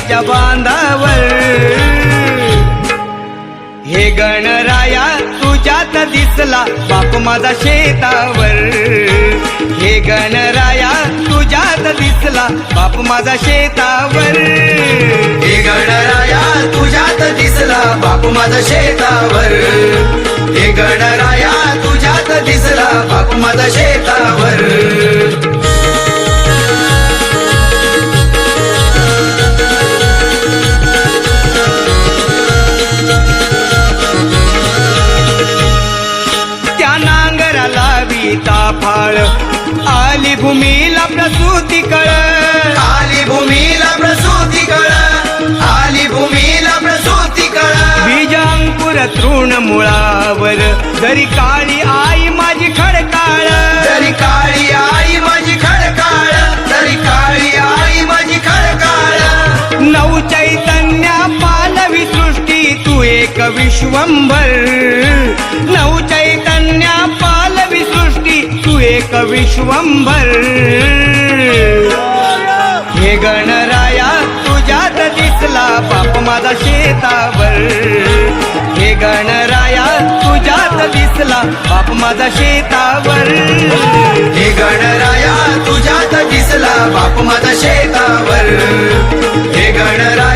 माझ्या बांधावर. हे गणराया तुझ्यात दिसला बाप माझा शेतावर. हे गणराया तुझ्यात दिसला बाप माझा शेतावर. हे गणराया तुझ्यात दिसला बापू माझा शेतावर. हे गणराया तुझ्यात दिसला बापू माझा शेतावर. फाळ आली भूमीला प्रसूती कळ. आली भूमीला प्रसूती कळ. आली भूमीला प्रसूती कळ. बीज अंकुर तृण मुळावर. जरी काळी आई माझी खडकाळ. तरी काळी आई माझी खडकाळ. तरी काळी आई माझी खडकाळ. नऊ चैतन्या पालवी सृष्टी तू एक विश्वंभर. एक विश्वंभर. हे गणराया तुझ्यात दिसला बाप माझा शेतावर. हे गणराया तुझ्यात दिसला बाप माझा शेतावर. हे गणराया तुझ्यात दिसला बाप माझा शेतावर. हे गणराया